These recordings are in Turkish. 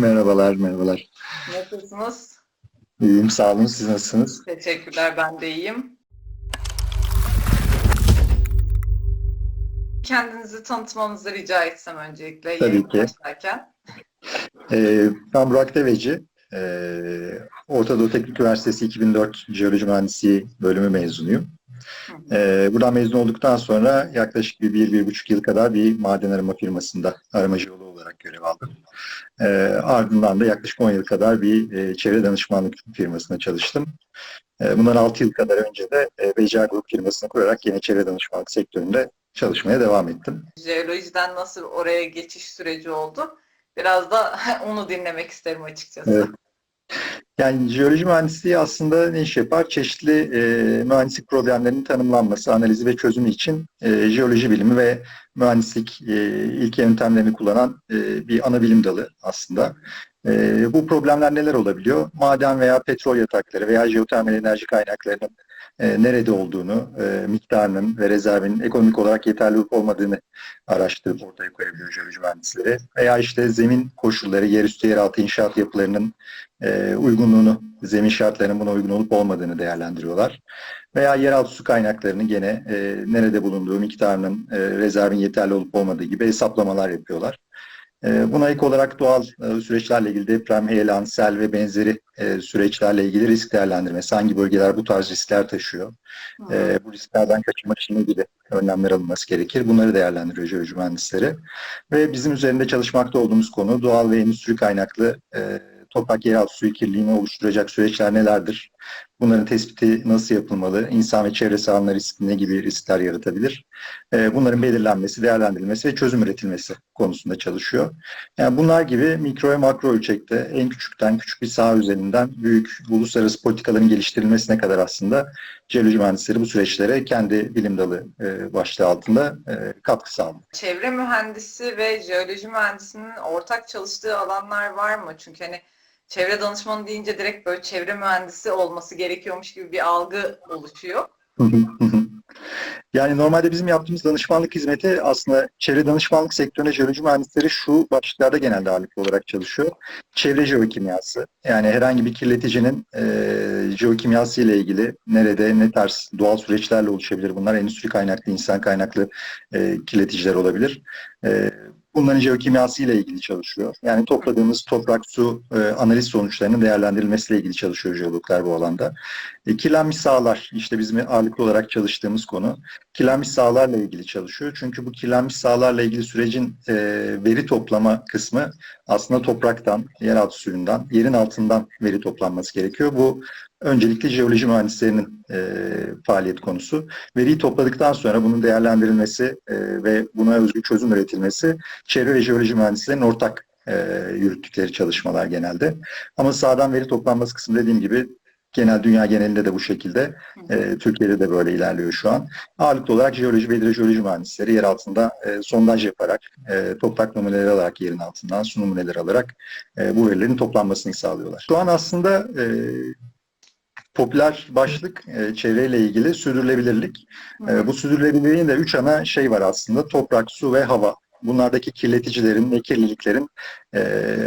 Merhabalar, merhabalar. Nasılsınız? İyiyim, sağ olun. Siz nasılsınız? Teşekkürler, ben de iyiyim. Kendinizi tanıtmanızı rica etsem öncelikle Tabii ki. başlarken. Ee, ben Burak Deveci. Ee, Orta Doğu Teknik Üniversitesi 2004 Jeoloji Mühendisliği bölümü mezunuyum. Ee, buradan mezun olduktan sonra yaklaşık bir, bir, bir buçuk yıl kadar bir maden arama firmasında arama jeoloğu olarak görev aldım. Ee, ardından da yaklaşık 10 yıl kadar bir e, çevre danışmanlık firmasında çalıştım. Ee, bundan 6 yıl kadar önce de e, BCA Group firmasını kurarak yine çevre danışmanlık sektöründe çalışmaya devam ettim. Jeolojiden nasıl oraya geçiş süreci oldu? Biraz da onu dinlemek isterim açıkçası. Evet. Yani jeoloji mühendisliği aslında ne iş yapar? Çeşitli e, mühendislik problemlerinin tanımlanması, analizi ve çözümü için e, jeoloji bilimi ve mühendislik e, ilk yöntemlerini kullanan e, bir ana bilim dalı aslında. E, bu problemler neler olabiliyor? Maden veya petrol yatakları veya jeotermal enerji kaynaklarının e, nerede olduğunu, e, miktarının ve rezervinin ekonomik olarak yeterli olup olmadığını araştırıp ortaya koyabiliyor jeoloji mühendisleri. Veya işte zemin koşulları, yerüstü yeraltı inşaat yapılarının e, uygunluğunu, zemin şartlarının buna uygun olup olmadığını değerlendiriyorlar. Veya yeraltı su kaynaklarının gene e, nerede bulunduğu, miktarının, e, rezervin yeterli olup olmadığı gibi hesaplamalar yapıyorlar. E, buna ek olarak doğal e, süreçlerle ilgili deprem, heyelan, sel ve benzeri e, süreçlerle ilgili risk değerlendirmesi. Hangi bölgeler bu tarz riskler taşıyor? E, bu risklerden kaçınmak için ilgili önlemler alınması gerekir. Bunları değerlendiriyor jeoloji mühendisleri. Ve bizim üzerinde çalışmakta olduğumuz konu doğal ve endüstri kaynaklı e, toprak yeraltı suyu kirliliğini oluşturacak süreçler nelerdir? Bunların tespiti nasıl yapılmalı? İnsan ve çevre sağlığına risk ne gibi riskler yaratabilir? E, bunların belirlenmesi, değerlendirilmesi ve çözüm üretilmesi konusunda çalışıyor. Yani bunlar gibi mikro ve makro ölçekte en küçükten küçük bir saha üzerinden büyük uluslararası politikaların geliştirilmesine kadar aslında jeoloji mühendisleri bu süreçlere kendi bilim dalı e, başlığı altında e, katkı sağlıyor. Çevre mühendisi ve jeoloji mühendisinin ortak çalıştığı alanlar var mı? Çünkü hani çevre danışmanı deyince direkt böyle çevre mühendisi olması gerekiyormuş gibi bir algı oluşuyor. Yani normalde bizim yaptığımız danışmanlık hizmeti aslında çevre danışmanlık sektöründe jeoloji mühendisleri şu başlıklarda genelde ağırlıklı olarak çalışıyor. Çevre jeokimyası. Yani herhangi bir kirleticinin e, jeokimyası ile ilgili nerede ne tarz doğal süreçlerle oluşabilir bunlar. Endüstri kaynaklı, insan kaynaklı e, kirleticiler olabilir. E, Bunların jeokimyası ile ilgili çalışıyor. Yani topladığımız toprak, su e, analiz sonuçlarının değerlendirilmesiyle ilgili çalışıyor jeologlar bu alanda. E, kirlenmiş sahalar, işte bizim ağırlıklı olarak çalıştığımız konu. Kirlenmiş sahalarla ilgili çalışıyor. Çünkü bu kirlenmiş sahalarla ilgili sürecin e, veri toplama kısmı aslında topraktan, yeraltı suyundan, yerin altından veri toplanması gerekiyor. Bu öncelikle jeoloji mühendislerinin e, faaliyet konusu. Veriyi topladıktan sonra bunun değerlendirilmesi e, ve buna özgü çözüm üretilmesi çevre ve jeoloji mühendislerinin ortak e, yürüttükleri çalışmalar genelde. Ama sahadan veri toplanması kısmı dediğim gibi genel dünya genelinde de bu şekilde. E, Türkiye'de de böyle ilerliyor şu an. Ağırlıklı olarak jeoloji ve hidrojeoloji mühendisleri yer altında e, sondaj yaparak, e, toprak numuneleri alarak yerin altından su numuneleri alarak e, bu verilerin toplanmasını sağlıyorlar. Şu an aslında e, popüler başlık e, çevreyle ilgili sürdürülebilirlik. E, bu sürdürülebilirliğin de üç ana şey var aslında. Toprak, su ve hava. Bunlardaki kirleticilerin ve kirliliklerin e,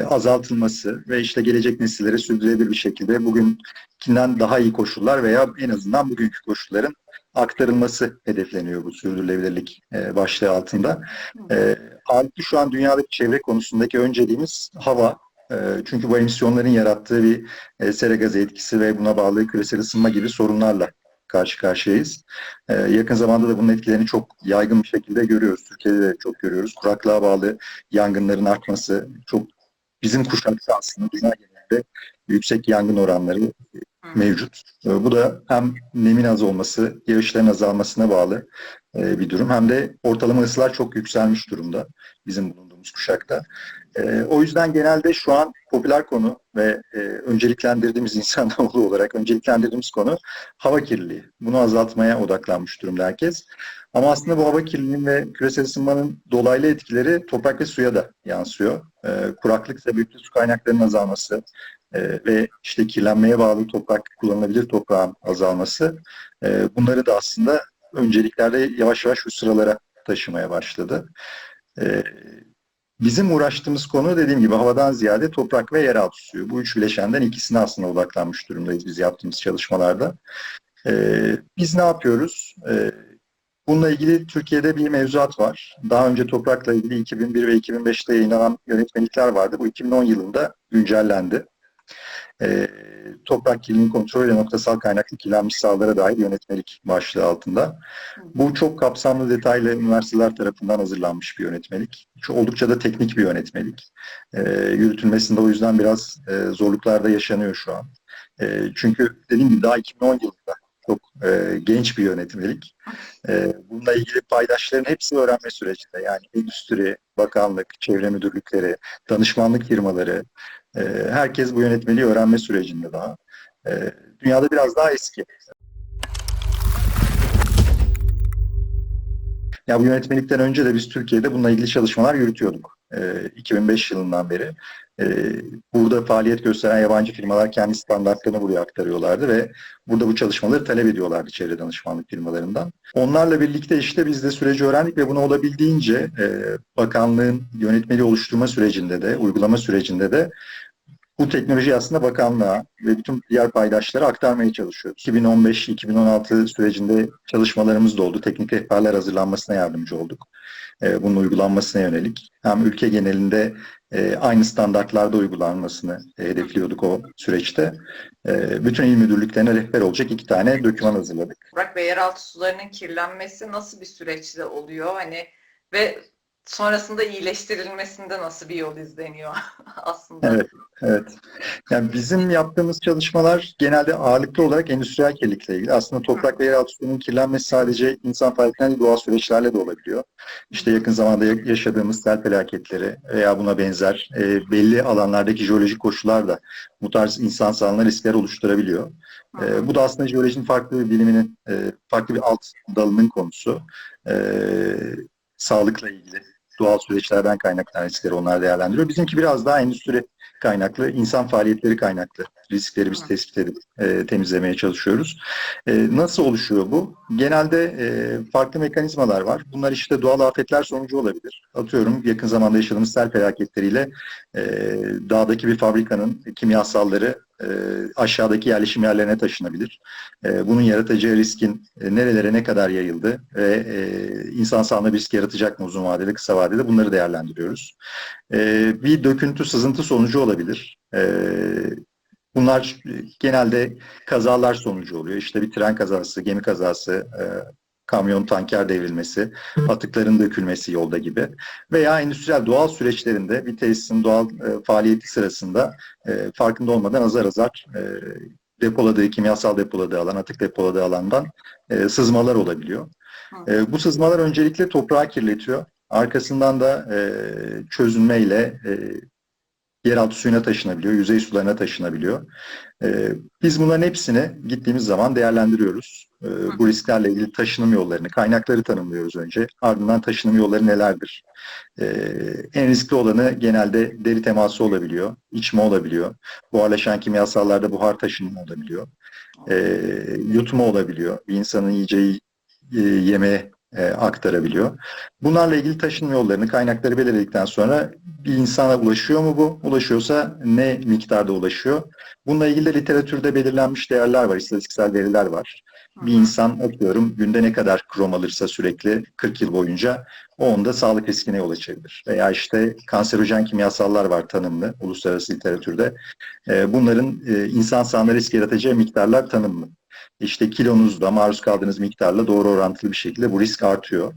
azaltılması ve işte gelecek nesillere sürdürülebilir bir şekilde bugünkinden daha iyi koşullar veya en azından bugünkü koşulların aktarılması hedefleniyor bu sürdürülebilirlik e, başlığı altında. E, ağırlıklı şu an dünyadaki çevre konusundaki önceliğimiz hava. E, çünkü bu emisyonların yarattığı bir e, sera gazı etkisi ve buna bağlı küresel ısınma gibi sorunlarla karşı karşıyayız. Ee, yakın zamanda da bunun etkilerini çok yaygın bir şekilde görüyoruz. Türkiye'de de çok görüyoruz. Kuraklığa bağlı yangınların artması çok bizim kuşakta aslında dünya genelinde yüksek yangın oranları mevcut. Ee, bu da hem nemin az olması, yağışların azalmasına bağlı e, bir durum. Hem de ortalama ısılar çok yükselmiş durumda bizim bulunduğumuz kuşakta. E, o yüzden genelde şu an popüler konu ve e, önceliklendirdiğimiz insanoğlu olarak önceliklendirdiğimiz konu hava kirliliği. Bunu azaltmaya odaklanmış durumda herkes. Ama aslında bu hava kirliliğinin ve küresel ısınmanın dolaylı etkileri toprak ve suya da yansıyor. E, kuraklık sebepli su kaynaklarının azalması e, ve işte kirlenmeye bağlı toprak, kullanılabilir toprağın azalması e, bunları da aslında önceliklerde yavaş yavaş şu sıralara taşımaya başladı. E, bizim uğraştığımız konu dediğim gibi havadan ziyade toprak ve yeraltı suyu. Bu üç bileşenden ikisine aslında odaklanmış durumdayız biz yaptığımız çalışmalarda. Ee, biz ne yapıyoruz? Ee, bununla ilgili Türkiye'de bir mevzuat var. Daha önce toprakla ilgili 2001 ve 2005'te yayınlanan yönetmelikler vardı. Bu 2010 yılında güncellendi. Ee, toprak kirliliğinin kontrolü ve noktasal kaynaklı kirlenmiş sahalara dair yönetmelik başlığı altında. Bu çok kapsamlı detaylı üniversiteler tarafından hazırlanmış bir yönetmelik. Şu oldukça da teknik bir yönetmelik. Ee, yürütülmesinde o yüzden biraz e, zorluklar da yaşanıyor şu an. E, çünkü dediğim gibi daha 2010 yılında çok e, genç bir yönetmelik. E, bununla ilgili paydaşların hepsi öğrenme sürecinde. Yani endüstri, bakanlık, çevre müdürlükleri, danışmanlık firmaları, e, herkes bu yönetmeliği öğrenme sürecinde daha. E, dünyada biraz daha eski. Ya bu yönetmelikten önce de biz Türkiye'de bununla ilgili çalışmalar yürütüyorduk. E, 2005 yılından beri. E, burada faaliyet gösteren yabancı firmalar kendi standartlarını buraya aktarıyorlardı ve burada bu çalışmaları talep ediyorlardı çevre danışmanlık firmalarından. Onlarla birlikte işte biz de süreci öğrendik ve bunu olabildiğince e, bakanlığın yönetmeliği oluşturma sürecinde de, uygulama sürecinde de bu teknolojiyi aslında bakanlığa ve bütün diğer paydaşlara aktarmaya çalışıyoruz. 2015-2016 sürecinde çalışmalarımız da oldu. Teknik rehberler hazırlanmasına yardımcı olduk. Ee, bunun uygulanmasına yönelik. Hem ülke genelinde e, aynı standartlarda uygulanmasını e, hedefliyorduk o süreçte. E, bütün il müdürlüklerine rehber olacak iki tane doküman hazırladık. Toprak ve yeraltı sularının kirlenmesi nasıl bir süreçte oluyor? Hani ve sonrasında iyileştirilmesinde nasıl bir yol izleniyor aslında? Evet, evet. Yani bizim yaptığımız çalışmalar genelde ağırlıklı olarak endüstriyel kirlilikle ilgili. Aslında toprak ve yeraltı suyunun kirlenmesi sadece insan faaliyetinden değil, doğal süreçlerle de olabiliyor. İşte yakın zamanda ya- yaşadığımız sel felaketleri veya buna benzer e, belli alanlardaki jeolojik koşullar da bu tarz insan sağlığına riskler oluşturabiliyor. E, bu da aslında jeolojinin farklı bir biliminin, e, farklı bir alt dalının konusu. E, sağlıkla ilgili doğal süreçlerden kaynaklanan riskleri onlar değerlendiriyor. Bizimki biraz daha endüstri kaynaklı, insan faaliyetleri kaynaklı riskleri biz tespit edip e, temizlemeye çalışıyoruz. E, nasıl oluşuyor bu? Genelde e, farklı mekanizmalar var. Bunlar işte doğal afetler sonucu olabilir. Atıyorum yakın zamanda yaşadığımız sel felaketleriyle e, dağdaki bir fabrikanın kimyasalları e, aşağıdaki yerleşim yerlerine taşınabilir. E, bunun yaratacağı riskin e, nerelere ne kadar yayıldı ve e, insan sağlığına bir risk yaratacak mı uzun vadede, kısa vadede bunları değerlendiriyoruz. E, bir döküntü, sızıntı sonucu olabilir. E, bunlar e, genelde kazalar sonucu oluyor. İşte bir tren kazası, gemi kazası, e, kamyon tanker devrilmesi, atıkların dökülmesi yolda gibi veya endüstriyel doğal süreçlerinde bir tesisin doğal e, faaliyeti sırasında e, farkında olmadan azar azar e, depoladığı, kimyasal depoladığı alan, atık depoladığı alandan e, sızmalar olabiliyor. E, bu sızmalar öncelikle toprağı kirletiyor. Arkasından da e, çözünmeyle e, yeraltı suyuna taşınabiliyor, yüzey sularına taşınabiliyor. E, biz bunların hepsini gittiğimiz zaman değerlendiriyoruz. E, bu risklerle ilgili taşınım yollarını, kaynakları tanımlıyoruz önce. Ardından taşınım yolları nelerdir? E, en riskli olanı genelde deri teması olabiliyor, içme olabiliyor. Buharlaşan kimyasallarda buhar taşınımı olabiliyor. E, yutma olabiliyor. Bir insanın yiyeceği e, yemeğe e, aktarabiliyor. Bunlarla ilgili taşınma yollarını, kaynakları belirledikten sonra bir insana ulaşıyor mu bu? Ulaşıyorsa ne miktarda ulaşıyor? Bununla ilgili de literatürde belirlenmiş değerler var, istatistiksel veriler var. Bir insan atıyorum günde ne kadar krom alırsa sürekli 40 yıl boyunca o onda sağlık riskine yol açabilir. Veya işte kanserojen kimyasallar var tanımlı uluslararası literatürde. E, bunların e, insan sağlığına risk yaratacağı miktarlar tanımlı. İşte kilonuzda maruz kaldığınız miktarla doğru orantılı bir şekilde bu risk artıyor.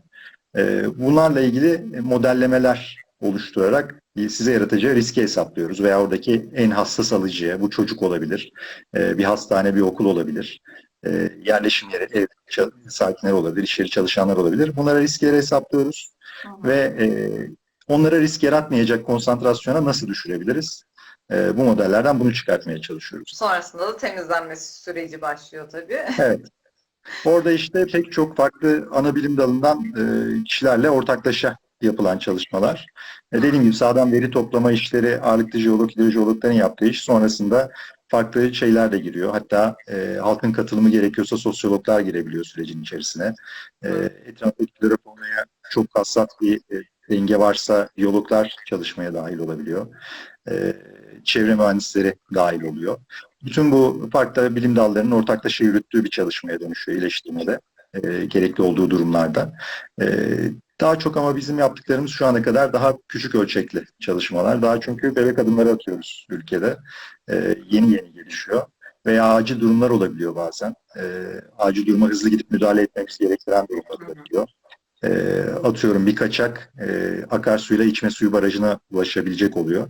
E, bunlarla ilgili modellemeler oluşturarak size yaratacağı riski hesaplıyoruz veya oradaki en hassas alıcıya, bu çocuk olabilir, e, bir hastane, bir okul olabilir, e, yerleşim yeri, ev sakinleri olabilir, iş yeri çalışanlar olabilir. Bunlara riskleri hesaplıyoruz hı. ve e, onlara risk yaratmayacak konsantrasyona nasıl düşürebiliriz? E, bu modellerden bunu çıkartmaya çalışıyoruz. Sonrasında da temizlenmesi süreci başlıyor tabii. Evet. Orada işte pek çok farklı ana bilim dalından e, kişilerle ortaklaşa yapılan çalışmalar. E, dediğim gibi sağdan veri toplama işleri ağırlıklı jeolog, hidrojeologların yaptığı iş sonrasında farklı şeyler de giriyor. Hatta e, halkın katılımı gerekiyorsa sosyologlar girebiliyor sürecin içerisine. E, etraftaki flora faunaya çok hassas bir e, denge varsa biyologlar çalışmaya dahil olabiliyor. E, çevre mühendisleri dahil oluyor. Bütün bu farklı bilim dallarının ortaklaşa yürüttüğü bir çalışmaya dönüşüyor iyileştirmede e, gerekli olduğu durumlarda. E, daha çok ama bizim yaptıklarımız şu ana kadar daha küçük ölçekli çalışmalar. Daha çünkü bebek adımları atıyoruz ülkede. E, yeni yeni gelişiyor. Veya acil durumlar olabiliyor bazen. E, acil duruma hızlı gidip müdahale etmemiz gerektiren durumlar olabiliyor. E, atıyorum bir kaçak e, akarsuyla içme suyu barajına ulaşabilecek oluyor.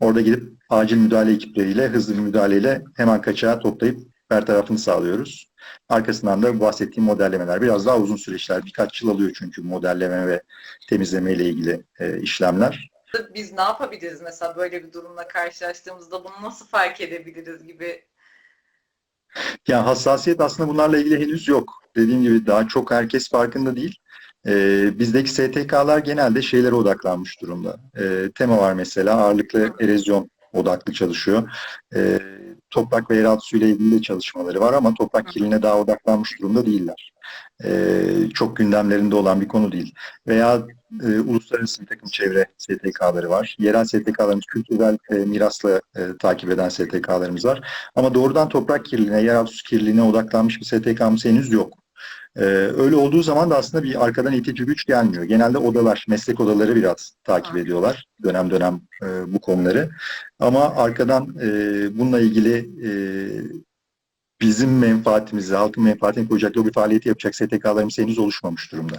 Orada gidip acil müdahale ekipleriyle hızlı bir müdahaleyle hemen kaçağı toplayıp bertarafını sağlıyoruz. Arkasından da bahsettiğim modellemeler biraz daha uzun süreçler. Birkaç yıl alıyor çünkü modelleme ve temizleme ile ilgili e, işlemler. Biz ne yapabiliriz mesela böyle bir durumla karşılaştığımızda bunu nasıl fark edebiliriz gibi Yani hassasiyet aslında bunlarla ilgili henüz yok. Dediğim gibi daha çok herkes farkında değil. Ee, bizdeki STK'lar genelde şeylere odaklanmış durumda. Ee, tema var mesela ağırlıklı erozyon odaklı çalışıyor. Ee, toprak ve yeraltı suyla ilgili de çalışmaları var ama toprak kirliliğine daha odaklanmış durumda değiller. Ee, çok gündemlerinde olan bir konu değil. Veya e, uluslararası bir takım çevre STK'ları var. Yerel STK'larımız kültürel e, mirasla e, takip eden STK'larımız var. Ama doğrudan toprak kirliliğine, yeraltı su kirliliğine odaklanmış bir STK'mız henüz yok. Ee, öyle olduğu zaman da aslında bir arkadan itici güç gelmiyor. Genelde odalar, meslek odaları biraz takip Hı. ediyorlar dönem dönem e, bu konuları. Ama arkadan e, bununla ilgili e, bizim menfaatimizi, halkın menfaatini koyacak bir faaliyeti yapacak STK'larımız henüz oluşmamış durumda.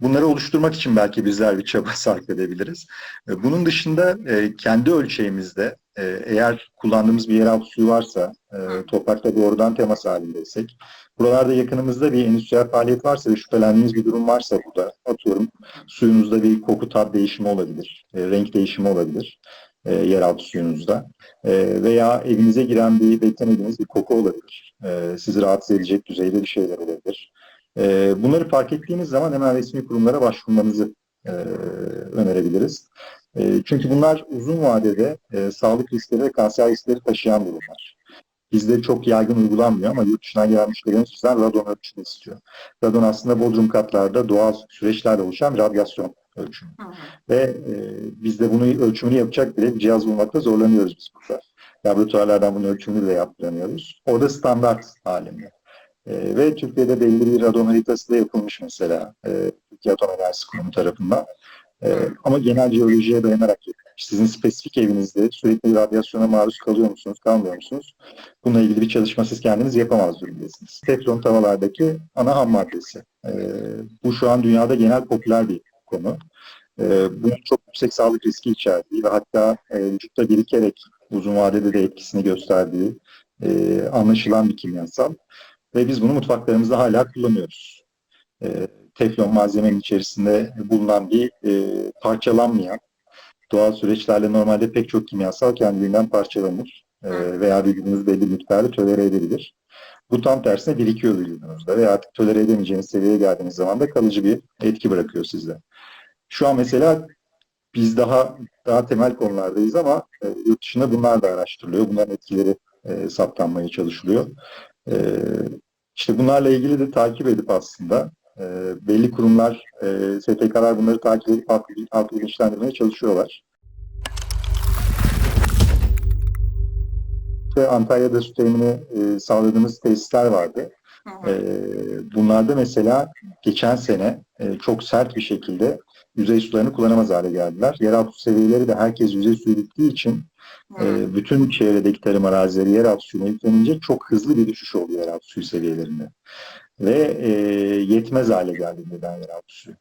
Bunları oluşturmak için belki bizler bir çaba sarf edebiliriz. E, Bunun dışında e, kendi ölçeğimizde e, eğer kullandığımız bir yeraltı suyu varsa, Hı. toprakta doğrudan temas halindeysek, buralarda yakınımızda bir endüstriyel faaliyet varsa ve şüphelendiğimiz bir durum varsa burada, atıyorum suyunuzda bir koku tat değişimi olabilir, renk değişimi olabilir yeraltı suyunuzda E, veya evinize giren bir beklemediğiniz bir koku olabilir. E, sizi rahatsız edecek düzeyde bir şeyler olabilir. E, bunları fark ettiğiniz zaman hemen resmi kurumlara başvurmanızı e, önerebiliriz. Çünkü bunlar uzun vadede e, sağlık riskleri ve kanser riskleri taşıyan durumlar. Bizde çok yaygın uygulanmıyor ama yurt dışından gelen müşterilerimiz bizden radon ölçümü istiyor. Radon aslında bodrum katlarda doğal süreçlerle oluşan bir radyasyon ölçümü. Hı hı. Ve e, biz de bunu ölçümünü yapacak bile bir cihaz bulmakta zorlanıyoruz biz burada. Laboratuvarlardan bunun ölçümünü de yaptıramıyoruz. Orada standart halinde. E, ve Türkiye'de belli bir radon haritası da yapılmış mesela. E, Türkiye Atom Enerjisi Kurumu tarafından. E, ama genel jeolojiye dayanarak yapılmış. Sizin spesifik evinizde sürekli radyasyona maruz kalıyor musunuz, kalmıyor musunuz? Bununla ilgili bir çalışma siz kendiniz yapamaz durumdasınız. Teflon tavalardaki ana ham maddesi. E, bu şu an dünyada genel popüler bir konu. E, bunun çok yüksek sağlık riski içerdiği ve hatta e, vücutta birikerek uzun vadede de etkisini gösterdiği e, anlaşılan bir kimyasal. Ve biz bunu mutfaklarımızda hala kullanıyoruz. E, teflon malzemenin içerisinde bulunan bir e, parçalanmayan, doğal süreçlerle normalde pek çok kimyasal kendiliğinden parçalanır e, veya vücudunuz belli miktarda tolere edebilir. Bu tam tersine birikiyor vücudunuzda ve artık tolere edemeyeceğiniz seviyeye geldiğiniz zaman da kalıcı bir etki bırakıyor sizde. Şu an mesela biz daha daha temel konulardayız ama e, yurt dışında bunlar da araştırılıyor. Bunların etkileri e, saptanmaya çalışılıyor. E, işte bunlarla ilgili de takip edip aslında e, belli kurumlar, e, STK'lar bunları takip edip halkı, bilinçlendirmeye çalışıyorlar. Ve Antalya'da su temini e, sağladığımız tesisler vardı. Hı hı. Ee, bunlarda mesela geçen sene e, çok sert bir şekilde yüzey sularını kullanamaz hale geldiler. Yeraltı seviyeleri de herkes yüzey suyu bittiği için Hı. e, bütün çevredeki tarım arazileri yeraltı suyuna yüklenince çok hızlı bir düşüş oldu yeraltı suyu seviyelerinde. Ve e, yetmez hale geldi neden yeraltı suyu.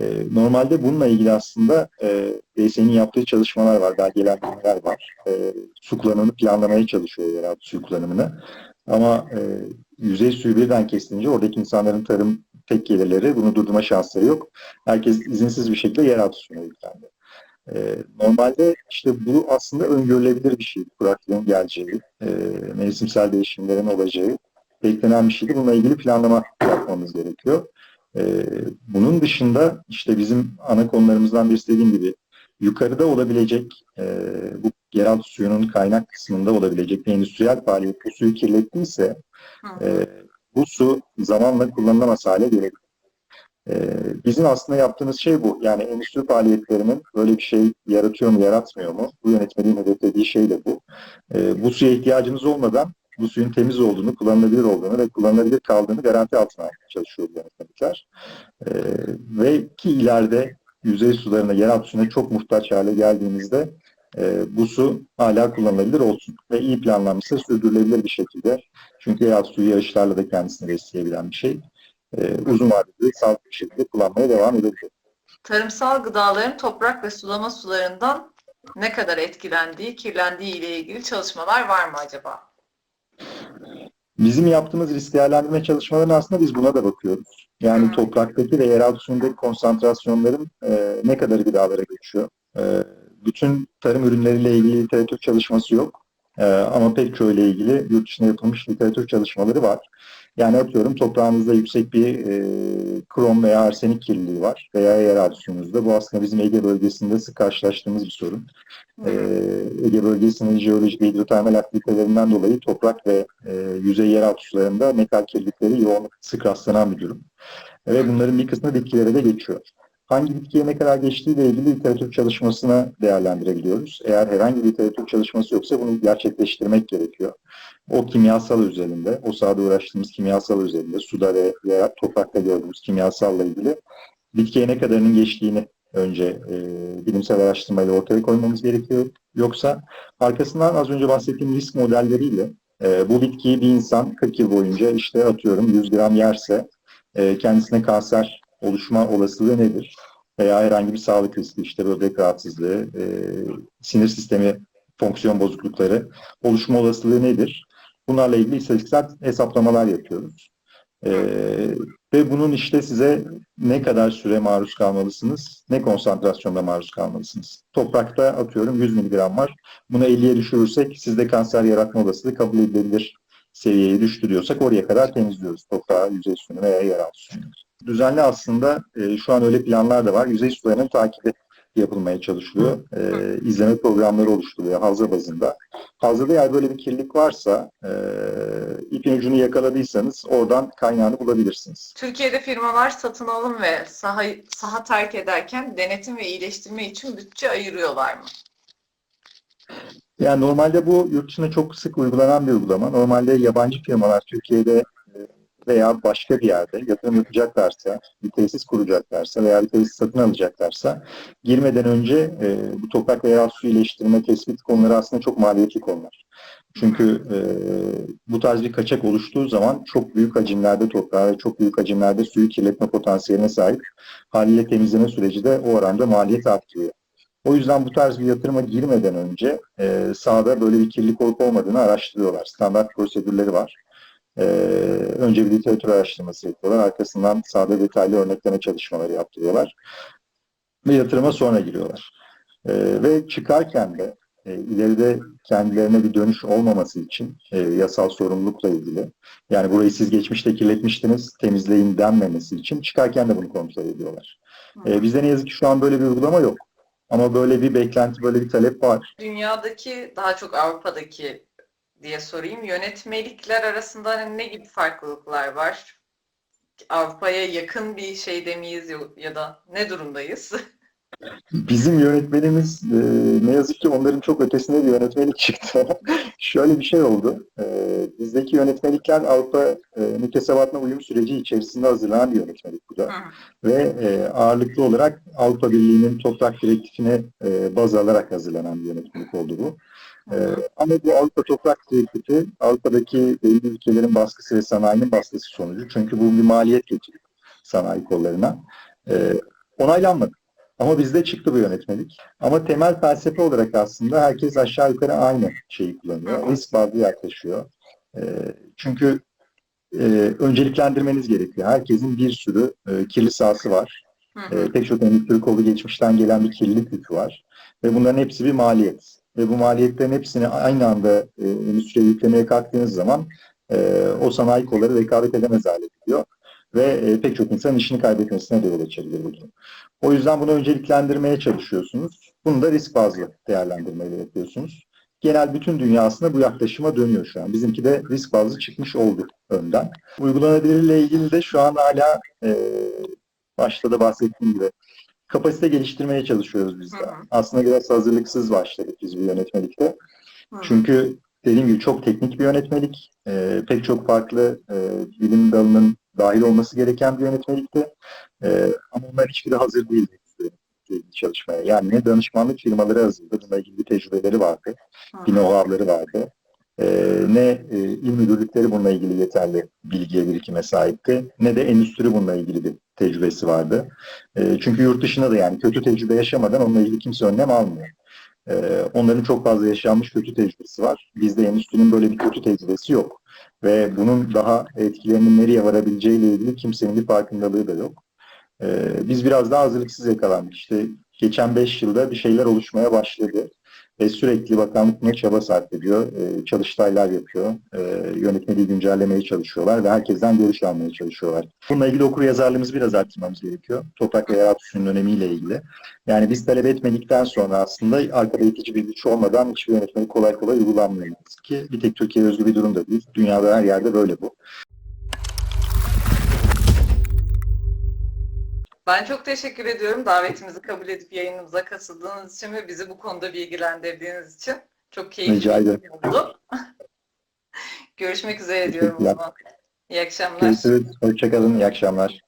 E, normalde bununla ilgili aslında e, DSE'nin yaptığı çalışmalar var, belgelendirmeler var. E, su kullanımını planlamaya çalışıyor yeraltı suyu kullanımını. Ama e, yüzey suyu birden kesilince oradaki insanların tarım tek gelirleri bunu durdurma şansları yok. Herkes izinsiz bir şekilde yeraltı suyuna yüklendi. E, normalde işte bu aslında öngörülebilir bir şey. Kuraklığın geleceği, e, mevsimsel değişimlerin olacağı beklenen bir şeydi. Bununla ilgili planlama yapmamız gerekiyor. E, bunun dışında işte bizim ana konularımızdan birisi dediğim gibi yukarıda olabilecek e, bu yeraltı suyunun kaynak kısmında olabilecek bir endüstriyel faaliyet bu suyu kirlettiyse e, bu su zamanla kullanılamaz hale gelebilir. E, bizim aslında yaptığımız şey bu. Yani endüstri faaliyetlerinin böyle bir şey yaratıyor mu, yaratmıyor mu? Bu yönetmeliğin hedeflediği şey de bu. E, bu suya ihtiyacınız olmadan bu suyun temiz olduğunu, kullanılabilir olduğunu ve kullanılabilir kaldığını garanti altına almaya çalışıyor yönetmelikler. E, ve ki ileride yüzey sularına, yeraltı suyuna çok muhtaç hale geldiğimizde e, bu su hala kullanılabilir olsun ve iyi planlanmışsa sürdürülebilir bir şekilde. Çünkü yeraltı suyu yağışlarla da kendisini besleyebilen bir şey. E, uzun vadede sağlıklı bir şekilde kullanmaya devam edebilir. Tarımsal gıdaların toprak ve sulama sularından ne kadar etkilendiği, kirlendiği ile ilgili çalışmalar var mı acaba? Bizim yaptığımız risk değerlendirme çalışmalarının aslında biz buna da bakıyoruz. Yani Hı. topraktaki ve yeraltı suyundaki konsantrasyonların e, ne kadar gıdalara geçiyor. E, bütün tarım ürünleriyle ilgili literatür çalışması yok. E, ama pek çoğu ile ilgili yurt dışında yapılmış literatür çalışmaları var. Yani atıyorum toprağınızda yüksek bir e, krom veya arsenik kirliliği var veya yeraltı suyunuzda. Bu aslında bizim Ege bölgesinde sık karşılaştığımız bir sorun. Ee, Ege bölgesinin jeolojik ve hidrotermal aktivitelerinden dolayı toprak ve e, yüzey yeraltı sularında metal kirlilikleri yoğun sık rastlanan bir durum. Ve bunların bir kısmı bitkilere de geçiyor. Hangi bitkiye ne kadar geçtiğiyle ilgili literatür çalışmasını değerlendirebiliyoruz. Eğer herhangi bir literatür çalışması yoksa bunu gerçekleştirmek gerekiyor. O kimyasal üzerinde, o sahada uğraştığımız kimyasal üzerinde, suda ve veya toprakta gördüğümüz kimyasalla ilgili bitkiye ne kadarının geçtiğini önce e, bilimsel araştırmayla ortaya koymamız gerekiyor. Yoksa arkasından az önce bahsettiğim risk modelleriyle e, bu bitkiyi bir insan 40 yıl boyunca işte atıyorum 100 gram yerse e, kendisine kanser oluşma olasılığı nedir? Veya herhangi bir sağlık riski işte böbrek rahatsızlığı, e, sinir sistemi fonksiyon bozuklukları oluşma olasılığı nedir? Bunlarla ilgili istatistiksel hesaplamalar yapıyoruz. E, ve bunun işte size ne kadar süre maruz kalmalısınız, ne konsantrasyonda maruz kalmalısınız. Toprakta atıyorum 100 mg var. Bunu 50'ye düşürürsek sizde kanser yaratma olasılığı kabul edilebilir seviyeye düştürüyorsak oraya kadar temizliyoruz toprağı, yüzey suyunu veya yeraltı suyunu. Düzenli aslında e, şu an öyle planlar da var. Yüzey sularının takibi yapılmaya çalışılıyor. E, izleme programları oluşturuluyor havza bazında. Havzada eğer böyle bir kirlilik varsa e, ipin ucunu yakaladıysanız oradan kaynağını bulabilirsiniz. Türkiye'de firmalar satın alım ve saha, saha terk ederken denetim ve iyileştirme için bütçe ayırıyorlar mı? Yani normalde bu yurt dışında çok sık uygulanan bir uygulama. Normalde yabancı firmalar Türkiye'de e, veya başka bir yerde yatırım yapacaklarsa, bir tesis kuracaklarsa veya bir tesis satın alacaklarsa girmeden önce e, bu toprak veya su iyileştirme tespit konuları aslında çok maliyetli konular. Çünkü e, bu tarz bir kaçak oluştuğu zaman çok büyük hacimlerde toprağı ve çok büyük hacimlerde suyu kirletme potansiyeline sahip haliyle temizleme süreci de o oranda maliyet artırıyor. O yüzden bu tarz bir yatırıma girmeden önce e, sahada böyle bir kirlilik olup olmadığını araştırıyorlar. Standart prosedürleri var. E, önce bir literatür araştırması yapıyorlar. Arkasından sahada detaylı örnekleme çalışmaları yaptırıyorlar. Ve yatırıma sonra giriyorlar. E, ve çıkarken de e, ileride kendilerine bir dönüş olmaması için e, yasal sorumlulukla ilgili yani burayı siz geçmişte kirletmiştiniz temizleyin denmemesi için çıkarken de bunu kontrol ediyorlar. E, bizde ne yazık ki şu an böyle bir uygulama yok. Ama böyle bir beklenti, böyle bir talep var. Dünyadaki, daha çok Avrupa'daki diye sorayım. Yönetmelikler arasında hani ne gibi farklılıklar var? Avrupa'ya yakın bir şeyde miyiz ya da ne durumdayız? Bizim yönetmenimiz e, ne yazık ki onların çok ötesinde bir yönetmelik çıktı. Şöyle bir şey oldu. E, bizdeki yönetmelikler Avrupa e, mütesebatına uyum süreci içerisinde hazırlanan bir yönetmelik bu da. Ve e, ağırlıklı olarak Avrupa Birliği'nin toprak direktifine e, baz alarak hazırlanan bir yönetmelik oldu bu. E, ama bu Avrupa Toprak Direktifi Avrupa'daki belli ülkelerin baskısı ve sanayinin baskısı sonucu. Çünkü bu bir maliyet getiriyor sanayi kollarına. E, onaylanmadı. Ama bizde çıktı bu yönetmelik. Ama temel felsefe olarak aslında herkes aşağı yukarı aynı şeyi kullanıyor. Risk bazlı yaklaşıyor. E, çünkü e, önceliklendirmeniz gerekiyor. Herkesin bir sürü e, kirli sahası var. E, pek çok endüstri kolu geçmişten gelen bir kirlilik yükü var. Ve bunların hepsi bir maliyet. Ve bu maliyetlerin hepsini aynı anda e, endüstriye yüklemeye kalktığınız zaman e, o sanayi kolları rekabet edemez hale geliyor. Ve e, pek çok insanın işini kaybetmesine de yol açabilir bu durum. O yüzden bunu önceliklendirmeye çalışıyorsunuz. Bunu da risk bazlı değerlendirmeyle yapıyorsunuz. Genel bütün dünya aslında bu yaklaşıma dönüyor şu an. Bizimki de risk bazlı çıkmış oldu önden. Uygulanabilirliğe ilgili de şu an hala e, başta da bahsettiğim gibi kapasite geliştirmeye çalışıyoruz biz de. Hı hı. Aslında biraz hazırlıksız başladık biz bu yönetmelikte. Hı. Çünkü dediğim gibi çok teknik bir yönetmelik. Ee, pek çok farklı e, bilim dalının dahil olması gereken bir yönetmelikti. Ee, ama onlar hiçbiri hazır değildi çalışmaya. Yani ne danışmanlık firmaları hazırdı, bununla ilgili tecrübeleri vardı, know-how'ları vardı. Ee, ne e, il müdürlükleri bununla ilgili yeterli bilgiye, birikime sahipti, ne de endüstri bununla ilgili bir tecrübesi vardı. Ee, çünkü yurt dışında da yani kötü tecrübe yaşamadan onunla ilgili kimse önlem almıyor. Ee, onların çok fazla yaşanmış kötü tecrübesi var. Bizde endüstrinin böyle bir kötü tecrübesi yok. Ve bunun daha etkilerinin nereye varabileceğiyle ilgili kimsenin bir farkındalığı da yok. Ee, biz biraz daha hazırlıksız yakalandık. İşte geçen 5 yılda bir şeyler oluşmaya başladı. Ve sürekli bakanlık buna çaba sarf ediyor. Ee, çalıştaylar yapıyor. Ee, yönetmeliği güncellemeye çalışıyorlar ve herkesten görüş almaya çalışıyorlar. Bununla ilgili okur yazarlığımızı biraz arttırmamız gerekiyor. Toprak ve yeraltı önemiyle ilgili. Yani biz talep etmedikten sonra aslında arkada itici bir güç olmadan hiçbir yönetmelik kolay kolay uygulanmıyor. Ki bir tek Türkiye özgü bir durum da değil. Dünyada her yerde böyle bu. Ben çok teşekkür ediyorum davetimizi kabul edip yayınımıza katıldığınız için ve bizi bu konuda bilgilendirdiğiniz için. Çok keyifli bir oldu. Görüşmek üzere diyorum. İyi akşamlar. Görüşürüz. Hoşçakalın. İyi akşamlar.